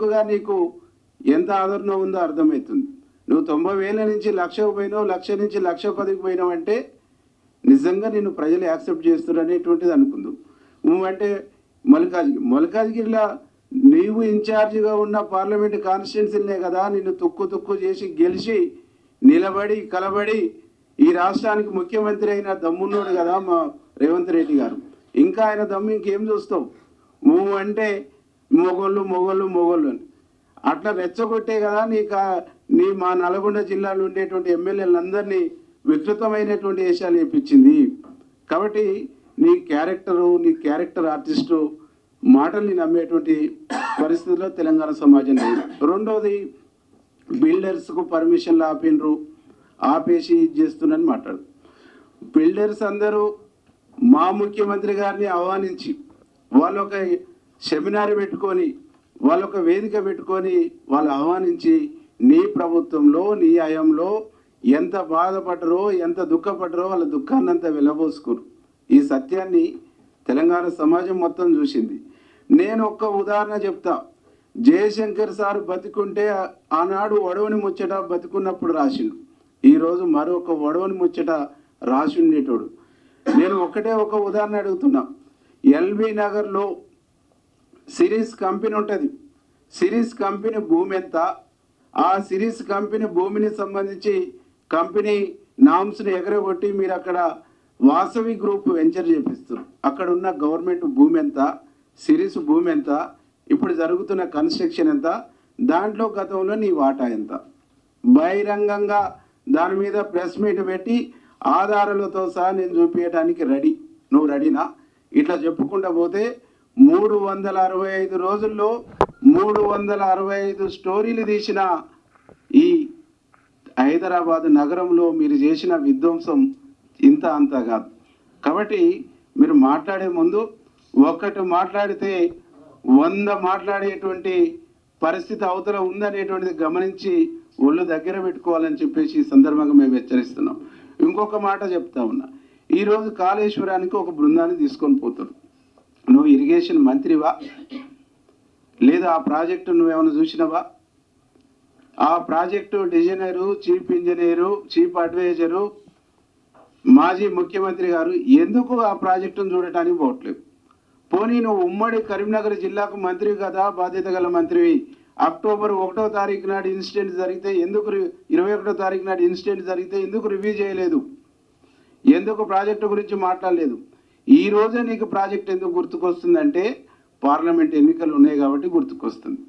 కొడుకుగా నీకు ఎంత ఆదరణ ఉందో అర్థమవుతుంది. నువ్వు తొంభై వేల నుంచి లక్షకు పోయినావు లక్ష నుంచి లక్ష పదికి పోయినావు అంటే నిజంగా నిన్ను ప్రజలు యాక్సెప్ట్ చేస్తారు అనేటువంటిది అనుకుందాం. నువ్వంటే మల్కాజ్గిరి మల్కాజ్గిరిలో నీవు ఇన్ఛార్జిగా ఉన్న పార్లమెంట్ కాన్స్టిట్యున్సీలనే కదా నిన్ను తుక్కు తుక్కు చేసి గెలిచి నిలబడి కలబడి ఈ రాష్ట్రానికి ముఖ్యమంత్రి అయిన దమ్మున్నోడు కదా మా రేవంత్ రెడ్డి గారు. ఇంకా ఆయన దమ్ము ఇంకేం చూస్తావు? నువ్వు అంటే మొగోళ్ళు మొగోళ్ళు మొగోళ్ళు అని. అట్లా రెచ్చగొట్టే కదా నీకు నీ మా నల్గొండ జిల్లాలో ఉండేటువంటి ఎమ్మెల్యేలందరినీ వికృతమైనటువంటి వేషాలు వేయించింది కాబట్టి నీ క్యారెక్టరు నీ క్యారెక్టర్ ఆర్టిస్టు మాటల్ని నమ్మేటువంటి పరిస్థితిలో తెలంగాణ సమాజం లేదు. రెండవది బిల్డర్స్కు పర్మిషన్లు ఆపిండ్రు ఆపేసి ఇది చేస్తున్నారని మాట్లాడు. బిల్డర్స్ అందరూ మా ముఖ్యమంత్రి గారిని ఆహ్వానించి వాళ్ళు ఒక సెమినార్ పెట్టుకొని వాళ్ళొక వేదిక పెట్టుకొని వాళ్ళు ఆహ్వానించి నీ ప్రభుత్వంలో నీ అయంలో ఎంత బాధపడరో ఎంత దుఃఖపడరో వాళ్ళ దుఃఖాన్ని అంతా వెళ్ళబోసుకురు ఈ సత్యాన్ని తెలంగాణ సమాజం మొత్తం చూసింది. నేను ఒక్క ఉదాహరణ చెప్తా. జయశంకర్ సార్ బతికుంటే ఆనాడు ఒడవని ముచ్చట బతికున్నప్పుడు రాసిండు. ఈరోజు మరొక ఒడవని ముచ్చట రాసి ఉండేటోడు. నేను ఒకటే ఒక ఉదాహరణ అడుగుతున్నా. ఎల్బీ నగర్లో సిరీస్ కంపెనీ ఉంటుంది. సిరీస్ కంపెనీ భూమి ఎంత? ఆ సిరీస్ కంపెనీ భూమిని సంబంధించి కంపెనీ నామ్స్ని ఎగరగొట్టి మీరు అక్కడ వాసవి గ్రూప్ వెంచర్ చేపిస్తారు అక్కడ ఉన్న గవర్నమెంట్ భూమి ఎంత? సిరీస్ భూమి ఎంత? ఇప్పుడు జరుగుతున్న కన్స్ట్రక్షన్ ఎంత? దాంట్లో గతంలో నీ వాటా ఎంత? బహిరంగంగా దాని మీద ప్రెస్ మీట్ పెట్టి ఆధారాలతో సహా నేను చూపించడానికి రెడీ. నువ్వు రెడీనా? ఇట్లా చెప్పుకుంటా పోతే మూడు వందల అరవై ఐదు రోజుల్లో మూడు వందల అరవై ఐదు స్టోరీలు తీసిన ఈ హైదరాబాద్ నగరంలో మీరు చేసిన విధ్వంసం ఇంత అంత కాదు. కాబట్టి మీరు మాట్లాడే ముందు ఒక్కటి మాట్లాడితే వంద మాట్లాడేటువంటి పరిస్థితి అవతల ఉందనేటువంటిది గమనించి ఒళ్ళు దగ్గర పెట్టుకోవాలని చెప్పేసి ఈ సందర్భంగా మేము హెచ్చరిస్తున్నాం. ఇంకొక మాట చెప్తా ఉన్నా. ఈరోజు కాళేశ్వరానికి ఒక బృందాన్ని తీసుకొని పోతారు ఇరిగేషన్ మంత్రివా? లేదా ఆ ప్రాజెక్టు నువ్వేమైనా చూసినవా? ఆ project designer chief engineer chief adviser మాజీ ముఖ్యమంత్రి గారు ఎందుకు ఆ ప్రాజెక్టును చూడటానికి పోవట్లేదు? పోనీ నువ్వు ఉమ్మడి కరీంనగర్ జిల్లాకు మంత్రి కదా బాధ్యత గల మంత్రివి. అక్టోబర్ ఒకటో తారీఖు నాడు ఇన్సిడెంట్ జరిగితే ఎందుకు రి- ఇరవై ఒకటో తారీఖు నాడు ఇన్సిడెంట్ జరిగితే ఎందుకు రివ్యూ చేయలేదు? ఎందుకు ప్రాజెక్టు గురించి మాట్లాడలేదు? ఈ రోజే నీకు ప్రాజెక్ట్ ఎందుకు గుర్తుకొస్తుందంటే పార్లమెంట్ ఎన్నికలు ఉన్నాయి కాబట్టి గుర్తుకొస్తుంది.